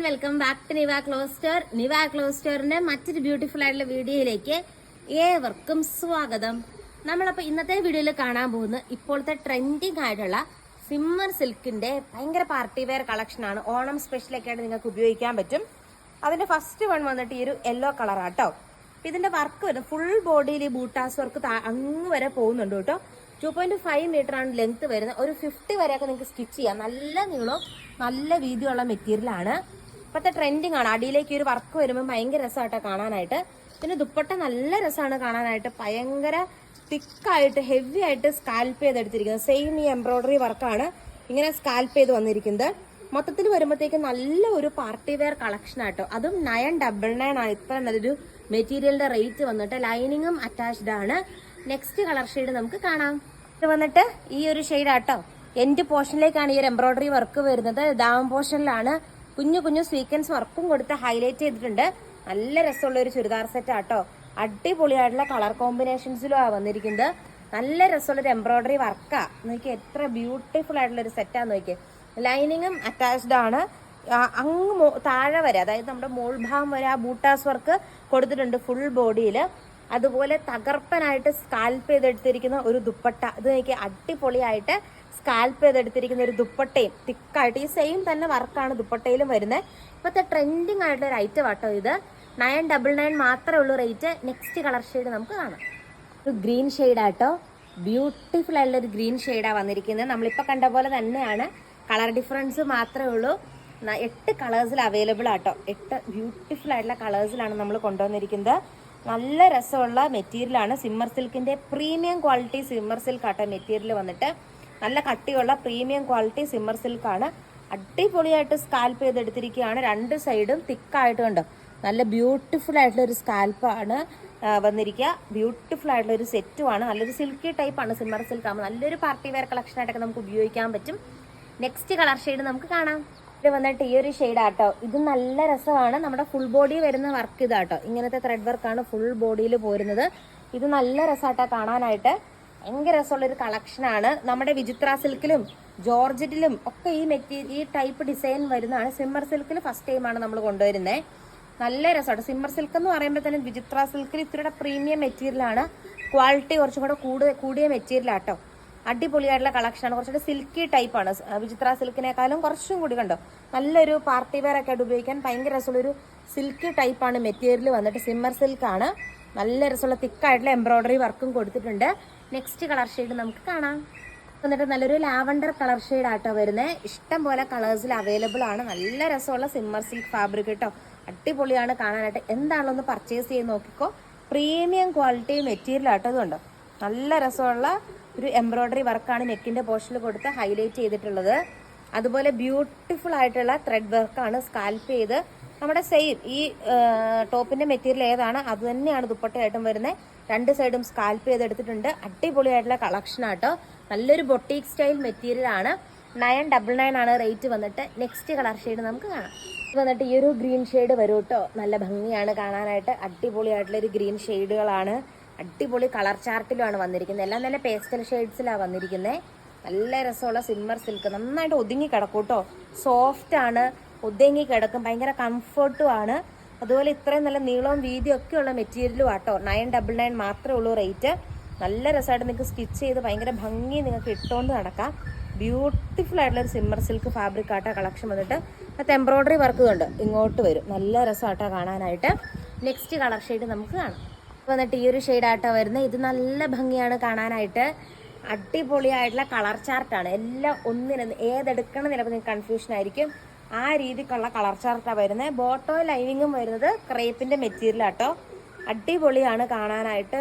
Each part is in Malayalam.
Welcome back to Niva cloister Niva ക്ലോസ്റ്ററിന്റെ മറ്റൊരു ബ്യൂട്ടിഫുൾ ആയിട്ടുള്ള വീഡിയോയിലേക്ക് ഏവർക്കും സ്വാഗതം. നമ്മളപ്പോൾ ഇന്നത്തെ വീഡിയോയിൽ കാണാൻ പോകുന്ന ഇപ്പോഴത്തെ ട്രെൻഡിങ് ആയിട്ടുള്ള സിമ്മർ സിൽക്കിന്റെ ഭയങ്കര പാർട്ടി വെയർ കളക്ഷൻ ആണ്. ഓണം സ്പെഷ്യലൊക്കെ ആയിട്ട് നിങ്ങൾക്ക് ഉപയോഗിക്കാൻ പറ്റും. അതിന്റെ ഫസ്റ്റ് വൺ വന്നിട്ട് ഈ ഒരു യെല്ലോ കളറാട്ടോ ഇതിന്റെ വർക്ക് വരുന്നത് ഫുൾ ബോഡിയിൽ ഈ ബൂട്ടാസ് വർക്ക് അങ്ങ് വരെ പോകുന്നുണ്ട് കേട്ടോ ടു പോയിന്റ് ഫൈവ് മീറ്റർ ആണ് ലെങ്ത് വരുന്നത്. ഒരു ഫിഫ്റ്റി വരെയൊക്കെ നിങ്ങൾക്ക് സ്റ്റിച്ച് ചെയ്യാം. നല്ല നീളവും നല്ല വീതിയുള്ള മെറ്റീരിയലാണ് ഇപ്പോഴത്തെ ട്രെൻഡിങ് ആണ്. അടിയിലേക്ക് ഒരു വർക്ക് വരുമ്പോൾ ഭയങ്കര രസമായിട്ടോ കാണാനായിട്ട്. പിന്നെ ദുപ്പട്ട നല്ല രസമാണ് കാണാനായിട്ട്. ഭയങ്കര തിക്കായിട്ട് ഹെവി ആയിട്ട് സ്കാൽപ്പ് ചെയ്തെടുത്തിരിക്കുന്നത്. സെയിം ഈ എംബ്രോയിഡറി വർക്കാണ് ഇങ്ങനെ സ്കാൽപ്പ് ചെയ്ത് വന്നിരിക്കുന്നത്. മൊത്തത്തിൽ വരുമ്പോഴത്തേക്ക് നല്ല ഒരു പാർട്ടി വെയർ കളക്ഷൻ ആട്ടോ. അതും നയൻ ഡബിൾ നയൻ ആണ്. ഇത്ര നല്ലൊരു മെറ്റീരിയലിന്റെ റേറ്റ് വന്നിട്ട് ലൈനിങ്ങും അറ്റാച്ച്ഡ് ആണ്. നെക്സ്റ്റ് കളർ ഷെയ്ഡ് നമുക്ക് കാണാം. ഇത് വന്നിട്ട് ഈ ഒരു ഷെയ്ഡ് ആട്ടോ. എൻഡ് പോർഷനിലേക്കാണ് ഈ ഒരു എംബ്രോയിഡറി വർക്ക് വരുന്നത്. ഡാം പോർഷനിലാണ് കുഞ്ഞു കുഞ്ഞു സീക്വൻസ് വർക്കും കൊടുത്ത് ഹൈലൈറ്റ് ചെയ്തിട്ടുണ്ട്. നല്ല രസമുള്ള ഒരു ചുരിദാർ സെറ്റ് ആട്ടോ. അടിപൊളിയായിട്ടുള്ള കളർ കോമ്പിനേഷൻസിലും വന്നിരിക്കുന്നത്. നല്ല രസമുള്ള ഒരു എംബ്രോയിഡറി വർക്കാ നോക്കി എത്ര ബ്യൂട്ടിഫുൾ ആയിട്ടുള്ള ഒരു സെറ്റാന്ന് നോക്കി ലൈനിങ്ങും അറ്റാച്ച്ഡ് ആണ്. അങ്ങ് താഴെ വരെ അതായത് നമ്മുടെ മോൾ ഭാഗം വരെ ആ ബൂട്ടാസ് വർക്ക് കൊടുത്തിട്ടുണ്ട് ഫുൾ ബോഡിയിൽ അതുപോലെ തകർപ്പനായിട്ട് സ്കാൽപ്പ് ചെയ്തെടുത്തിരിക്കുന്ന ഒരു ദുപ്പട്ട. ഇത് നോക്കി അടിപൊളിയായിട്ട് സ്കാൽപ്പ് ചെയ്തെടുത്തിരിക്കുന്ന ഒരു ദുപ്പട്ടയും തിക്കായിട്ട് ഈ സെയിം തന്നെ വർക്കാണ് ദുപ്പട്ടയിലും വരുന്നത് ഇപ്പോഴത്തെ ട്രെൻഡിങ് ആയിട്ടുള്ള ഒരു ഐറ്റം ആട്ടോ ഇത്. നയൻ ഡബിൾ നയൻ മാത്രമേ ഉള്ളൂ റേറ്റ് നെക്സ്റ്റ് കളർ ഷെയ്ഡ് നമുക്ക് കാണാം. ഒരു ഗ്രീൻ ഷെയ്ഡാട്ടോ ബ്യൂട്ടിഫുൾ ആയിട്ടുള്ള ഒരു ഗ്രീൻ ഷെയ്ഡാണ് വന്നിരിക്കുന്നത്. നമ്മളിപ്പോൾ കണ്ട പോലെ തന്നെയാണ്. കളർ ഡിഫറൻസ് മാത്രമേ ഉള്ളൂ. എട്ട് കളേഴ്സിൽ അവൈലബിൾ ആട്ടോ. എട്ട് ബ്യൂട്ടിഫുൾ ആയിട്ടുള്ള കളേഴ്സിലാണ് നമ്മൾ കൊണ്ടുവന്നിരിക്കുന്നത്. നല്ല രസമുള്ള മെറ്റീരിയലാണ് സിമ്മർ സിൽക്കിന്റെ പ്രീമിയം ക്വാളിറ്റി സിമ്മർ സിൽക്ക് ആട്ടോ മെറ്റീരിയൽ വന്നിട്ട്. നല്ല കട്ടിയുള്ള പ്രീമിയം ക്വാളിറ്റി സിമ്മർ സിൽക്കാണ്. അടിപൊളിയായിട്ട് സ്കാൽപ്പ് ചെയ്തെടുത്തിരിക്കുകയാണ്. രണ്ട് സൈഡും തിക്കായിട്ട് കണ്ടോ നല്ല ബ്യൂട്ടിഫുൾ ആയിട്ടുള്ള ഒരു സ്കാൽപ്പാണ് വന്നിരിക്കുക. ബ്യൂട്ടിഫുൾ ആയിട്ടുള്ള ഒരു സെറ്റുമാണ് നല്ലൊരു സിൽക്കി ടൈപ്പാണ് സിമ്മർ സിൽക്ക്. ആകുമ്പോൾ നല്ലൊരു പാർട്ടി വെയർ കളക്ഷൻ ആയിട്ടൊക്കെ നമുക്ക് ഉപയോഗിക്കാൻ പറ്റും. നെക്സ്റ്റ് കളർ ഷെയ്ഡ് നമുക്ക് കാണാം. ഇത് വന്നിട്ട് ഈ ഒരു ഷെയ്ഡ് ആട്ടോ. ഇത് നല്ല രസമാണ്. നമ്മുടെ ഫുൾ ബോഡി വരുന്ന വർക്ക് ഇതാട്ടോ. ഇങ്ങനത്തെ ത്രെഡ് വർക്കാണ് ഫുൾ ബോഡിയിൽ പോരുന്നത്. ഇത് നല്ല രസമാട്ടോ കാണാനായിട്ട്. ഭയങ്കര രസമുള്ള ഒരു കളക്ഷനാണ് നമ്മുടെ വിചിത്ര സിൽക്കിലും ജോർജറ്റിലും ഒക്കെ ഈ മെറ്റീരിയൽ ഈ ടൈപ്പ് ഡിസൈൻ വരുന്നതാണ്. സിമ്മർ സിൽക്കിൽ ഫസ്റ്റ് ടൈമാണ് നമ്മൾ കൊണ്ടുവരുന്നത് നല്ല രസമാണ് സിമ്മർ സിൽക്ക് എന്ന് പറയുമ്പോൾ തന്നെ വിചിത്ര സിൽക്കിൽ ഇത്തിരിയുടെ പ്രീമിയം മെറ്റീരിയലാണ് ക്വാളിറ്റി കുറച്ചും കൂടെ കൂടുതൽ കൂടിയ മെറ്റീരിയലാട്ടോ അടിപൊളിയായിട്ടുള്ള കളക്ഷനാണ് കുറച്ചുകൂടെ സിൽക്കി ടൈപ്പാണ് വിചിത്ര സിൽക്കിനേക്കാളും കുറച്ചും കൂടി കണ്ടോ. നല്ലൊരു പാർട്ടി വെയർ ഒക്കെ ആയിട്ട് ഉപയോഗിക്കാൻ ഭയങ്കര രസമുള്ളൊരു സിൽക്കി ടൈപ്പാണ് മെറ്റീരിയൽ വന്നിട്ട് സിമ്മർ സിൽക്കാണ് നല്ല രസമുള്ള തിക്കായിട്ടുള്ള എംബ്രോയിഡറി വർക്കും കൊടുത്തിട്ടുണ്ട്. നെക്സ്റ്റ് കളർ ഷെയ്ഡ് നമുക്ക് കാണാം. എന്നിട്ട് നല്ലൊരു ലാവണ്ടർ കളർ ഷെയ്ഡ് ആട്ടോ വരുന്നത് ഇഷ്ടം പോലെ കളേഴ്സിൽ അവൈലബിൾ ആണ്. നല്ല രസമുള്ള സിമ്മർ സിൽക്ക് ഫാബ്രിക് കേട്ടോ. അടിപൊളിയാണ് കാണാനായിട്ട്. എന്താണോ ഒന്ന് പർച്ചേസ് ചെയ്ത് നോക്കിക്കോ. പ്രീമിയം ക്വാളിറ്റി മെറ്റീരിയൽ ആട്ടോ ഇതുണ്ട്. നല്ല രസമുള്ള ഒരു എംബ്രോയിഡറി വർക്കാണ് നെക്കിന്റെ പോർഷനിൽ കൊടുത്ത് ഹൈലൈറ്റ് ചെയ്തിട്ടുള്ളത്. അതുപോലെ ബ്യൂട്ടിഫുൾ ആയിട്ടുള്ള ത്രെഡ് വർക്കാണ് സ്കാൽപ്പ് ചെയ്ത് നമ്മുടെ സെയിം ഈ ടോപ്പിന്റെ മെറ്റീരിയൽ ഏതാണ് അത് തന്നെയാണ് ദുപ്പട്ടയായിട്ടും വരുന്നത്. രണ്ട് സൈഡും സ്കാൽപ്പ് ചെയ്തെടുത്തിട്ടുണ്ട്. അടിപൊളിയായിട്ടുള്ള കളക്ഷൻ ആട്ടോ. നല്ലൊരു ബൊട്ടീക് സ്റ്റൈൽ മെറ്റീരിയൽ ആണ്. നയൻ ഡബിൾ നയൻ ആണ് റേറ്റ് വന്നിട്ട്. നെക്സ്റ്റ് കളർ ഷെയ്ഡ് നമുക്ക് കാണാം. വന്നിട്ട് ഈ ഒരു ഗ്രീൻ ഷെയ്ഡ് വരും കേട്ടോ നല്ല ഭംഗിയാണ് കാണാനായിട്ട്. അടിപൊളിയായിട്ടുള്ള ഒരു ഗ്രീൻ ഷെയ്ഡുകളാണ്. അടിപൊളി കളർ ചാർട്ടിലുമാണ് വന്നിരിക്കുന്നത്. എല്ലാം നല്ല പേസ്റ്റൽ ഷെയ്ഡ്സിലാണ് വന്നിരിക്കുന്നത്. നല്ല രസമുള്ള സിമ്മർ സിൽക്ക്. നന്നായിട്ട് ഒതുങ്ങി കിടക്കൂട്ടോ സോഫ്റ്റ് ആണ് ഒതുങ്ങി കിടക്കും. ഭയങ്കര കംഫർട്ടും ആണ്. അതുപോലെ ഇത്രയും നല്ല നീളവും വീതിയും ഒക്കെ ഉള്ള മെറ്റീരിയലും ആട്ടോ. നയൻ ഡബിൾ നയൻ മാത്രമേ ഉള്ളൂ റേറ്റ് നല്ല രസമായിട്ട് നിങ്ങൾക്ക് സ്റ്റിച്ച് ചെയ്ത് ഭയങ്കര ഭംഗി നിങ്ങൾക്ക് ഇട്ടുകൊണ്ട് നടക്കാം. ബ്യൂട്ടിഫുൾ ആയിട്ടുള്ള സിമ്മർ സിൽക്ക് ഫാബ്രിക് ആട്ടോ കളക്ഷൻ വന്നിട്ട്. അത് എംബ്രോയിഡറി വർക്ക് കൊണ്ട്? ഇങ്ങോട്ട് വരും. നല്ല രസമായിട്ടോ കാണാനായിട്ട്. നെക്സ്റ്റ് കളർ ഷെയ്ഡ് നമുക്ക് കാണാം. വന്നിട്ട് ഈ ഒരു ഷെയ്ഡ് ആട്ടോ വരുന്നത്. ഇത് നല്ല ഭംഗിയാണ് കാണാനായിട്ട്. അടിപൊളിയായിട്ടുള്ള കളർ ചാർട്ടാണ് എല്ലാം ഒന്നിനും ഏതെടുക്കണം ചിലപ്പോൾ നിങ്ങൾക്ക് കൺഫ്യൂഷൻ ആയിരിക്കും. ആ രീതിക്കുള്ള കളർ ചാർട്ടാണ് വരുന്നത് ബോട്ടോ ലൈനിങ്ങും വരുന്നത് ക്രേപ്പിന്റെ മെറ്റീരിയലാട്ടോ. അടിപൊളിയാണ് കാണാനായിട്ട്.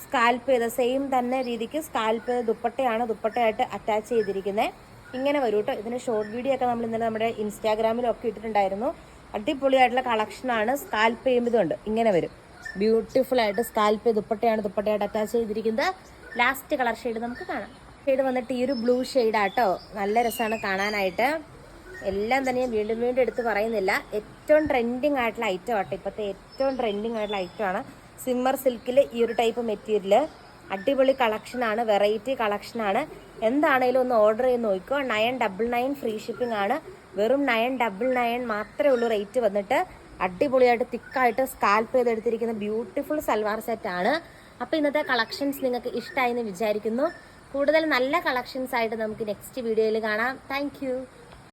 സ്കാൽപ്പ് ചെയ്ത സെയിം തന്നെ രീതിക്ക് സ്കാൽപ്പ് ചെയ്ത ദുപ്പട്ടയാണ് ദുപ്പട്ടയായിട്ട് അറ്റാച്ച് ചെയ്തിരിക്കുന്നത് ഇങ്ങനെ വരും കേട്ടോ ഇതിന് ഷോർട്ട് വീഡിയോ ഒക്കെ നമ്മൾ ഇന്നലെ നമ്മുടെ ഇൻസ്റ്റാഗ്രാമിലും ഒക്കെ ഇട്ടിട്ടുണ്ടായിരുന്നു. അടിപൊളിയായിട്ടുള്ള കളക്ഷനാണ് സ്കാൽപ്പ് ചെയ്യുമ്പോൾ ഇതുണ്ട് ഇങ്ങനെ വരും. ബ്യൂട്ടിഫുൾ ആയിട്ട് സ്കാൽപ്പ് ദുപ്പട്ടയാണ് ദുപ്പട്ടയായിട്ട് അറ്റാച്ച് ചെയ്തിരിക്കുന്നത്. ലാസ്റ്റ് കളർ ഷെയ്ഡ് നമുക്ക് കാണാം. ഷെയ്ഡ് വന്നിട്ട് ഈ ഒരു ബ്ലൂ ഷെയ്ഡാട്ടോ നല്ല രസമാണ് കാണാനായിട്ട്. എല്ലാം തന്നെ ഞാൻ വീണ്ടും വീണ്ടും എടുത്ത് പറയുന്നില്ല. ഏറ്റവും ട്രെൻഡിങ് ആയിട്ടുള്ള ഐറ്റം ആട്ടോ. ഇപ്പോഴത്തെ ഏറ്റവും ട്രെൻഡിങ് ആയിട്ടുള്ള ഐറ്റം ആണ് സിമ്മർ സിൽക്കിൽ ഈ ഒരു ടൈപ്പ് മെറ്റീരിയൽ അടിപൊളി കളക്ഷനാണ് വെറൈറ്റി കളക്ഷനാണ് എന്താണേലും ഒന്ന് ഓർഡർ ചെയ്ത് നോക്കിക്കോ. Nine double nine free shipping ആണ്. വെറും നയൻ ഡബിൾ നയൻ മാത്രമേ ഉള്ളൂ റേറ്റ് വന്നിട്ട്. അടിപൊളിയായിട്ട് തിക്കായിട്ട് സ്കാൽപ്പ് ചെയ്തെടുത്തിരിക്കുന്ന ബ്യൂട്ടിഫുൾ സൽവാർ സെറ്റ് ആണ്. അപ്പോൾ ഇന്നത്തെ കളക്ഷൻസ് നിങ്ങൾക്ക് ഇഷ്ടമായി എന്ന് വിചാരിക്കുന്നു. കൂടുതൽ നല്ല കളക്ഷൻസ് ആയിട്ട് നമുക്ക് നെക്സ്റ്റ് വീഡിയോയിൽ കാണാം. താങ്ക്